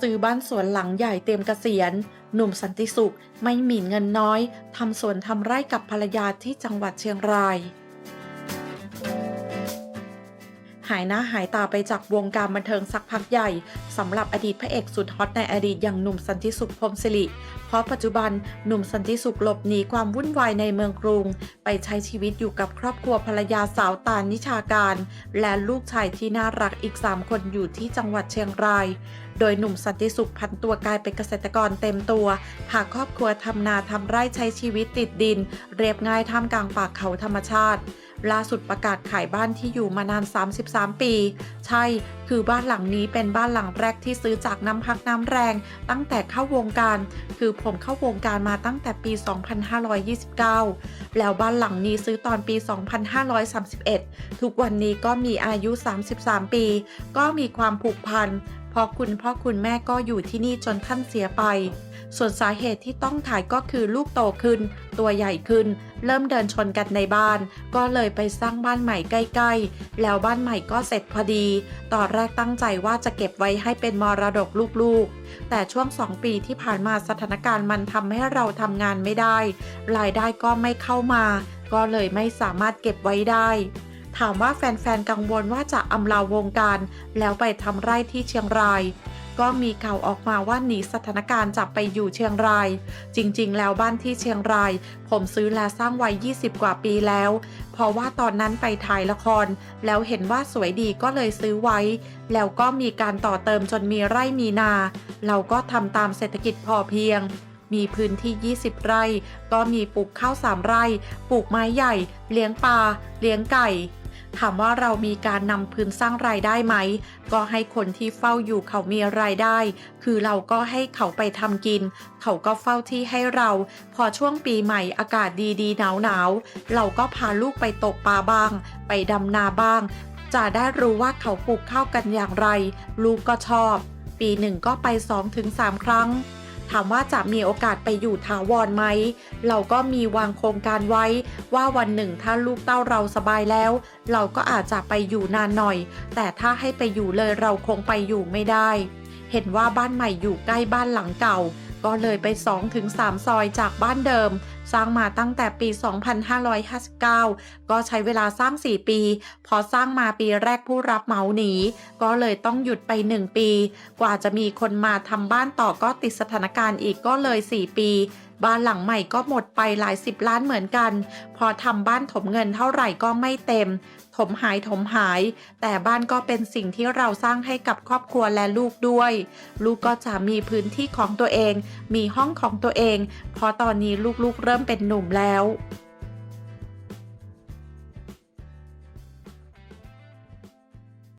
ซื้อบ้านสวนหลังใหญ่เตรียมเกษียณ หนุ่มสันติสุขไม่หมิ่นเงินน้อยทำสวนทำไร่กับภรรยาที่จังหวัดเชียงราย หายหน้าหายตาไปจากวงการบันเทิงสักพักใหญ่สำหรับอดีตพระเอกสุดฮอตในอดีตอย่างหนุ่มสันติสุขพรมสิริ เพราะปัจจุบันหนุ่มสันติสุขหลบหนีความวุ่นวายในเมืองกรุง ไปใช้ชีวิตอยู่กับครอบครัวภรรยาสาวตาลนิชาการ และลูกชายที่น่ารักอีก 3 คนอยู่ที่จังหวัดเชียงราย โดยหนุ่มสันติสุขพันตัวกลายเป็นเกษตรกรเต็มตัวพาครอบครัวทำนาทำไร่ใช้ชีวิตติดดิน เรียบง่ายท่ามกลางป่าเขาธรรมชาติ ล่าสุดประกาศขายบ้านที่อยู่มานาน 33 ปี ใช่ คือบ้านหลังนี้เป็นบ้านหลังแรกที่ซื้อจากน้ำพักน้ำแรง ตั้งแต่เข้าวงการ คือผมเข้าวงการมาตั้งแต่ปี 2529 แล้วบ้านหลังนี้ซื้อตอนปี 2531 ทุกวันนี้ก็มีอายุ 33 ปี ก็มีความผูกพัน เพราะคุณพ่อคุณแม่ก็อยู่ที่นี่จนท่านเสียไป ส่วนสาเหตุที่ต้องถ่ายก็คือลูกโตขึ้น ตัวใหญ่ขึ้น เริ่มเดินชนกันในบ้าน ก็เลยไปสร้างบ้านใหม่ใกล้ๆ แล้วบ้านใหม่ก็เสร็จพอดี ตอนแรกตั้งใจว่าจะเก็บไว้ให้เป็นมรดกลูกๆ แต่ช่วง 2 ปีที่ผ่านมาสถานการณ์มันทำให้เราทำงานไม่ได้ รายได้ก็ไม่เข้ามา ก็เลยไม่สามารถเก็บไว้ได้ ถามว่าแฟนๆ กังวลว่าจะอำลาวงการ แล้วไปทำไร่ที่เชียงราย ก็มีข่าวออกมาว่าหนีสถานการณ์จะไปอยู่เชียงราย จริงๆ แล้วบ้านที่เชียงราย ผมซื้อและสร้างไว้ 20 กว่าปีแล้ว เพราะว่าตอนนั้นไปถ่ายละคร แล้วเห็นว่าสวยดีก็เลยซื้อไว้ แล้วก็มีการต่อเติมจนมีไร่มีนา เราก็ทำตามเศรษฐกิจพอเพียงมีพื้นที่ 20 ไร่ ก็มีปลูกข้าว 3 ไร่ ปลูกไม้ใหญ่ เลี้ยงปลา เลี้ยงไก่ ถามว่าเรามีการนำพื้นสร้างรายได้ไหม ก็ให้คนที่เฝ้าอยู่เขามีรายได้ คือเราก็ให้เขาไปทำกิน เขาก็เฝ้าที่ให้เรา พอช่วงปีใหม่อากาศดีๆหนาวๆเราก็พาลูกไปตกปลาบ้าง ไปดำนาบ้าง จะได้รู้ว่าเขาปลูกข้าวกันอย่างไร ลูกก็ชอบ ปีหนึ่งก็ไป 2-3 ครั้ง ถามว่าจะมีโอกาสไปอยู่ถาวรไหม เราก็มีวางโครงการไว้ ว่าวันหนึ่งถ้าลูกเต้าเราสบายแล้ว เราก็อาจจะไปอยู่นานหน่อย แต่ถ้าให้ไปอยู่เลยเราคงไปอยู่ไม่ได้ เห็นว่าบ้านใหม่อยู่ใกล้บ้านหลังเก่า ก็เลยไป 2-3 ซอยจากบ้านเดิม สร้างมาตั้งแต่ปี 2559 ก็ใช้เวลาสร้าง 4 ปี พอสร้างมาปีแรกผู้รับเหมาหนีก็เลยต้องหยุดไป 1 ปี กว่าจะมีคนมาทำบ้านต่อก็ติดสถานการณ์อีกก็เลย 4 ปีบ้านหลังใหม่ก็หมดไปหลายสิบล้านเหมือนกัน พอทำบ้านถมเงินเท่าไหร่ก็ไม่เต็ม ถมหายถมหาย แต่บ้านก็เป็นสิ่งที่เราสร้างให้กับครอบครัวและลูกด้วย ลูกก็จะมีพื้นที่ของตัวเอง มีห้องของตัวเองพราะตอนนี้ลูกๆเริ่มเป็นหนุ่มแล้ว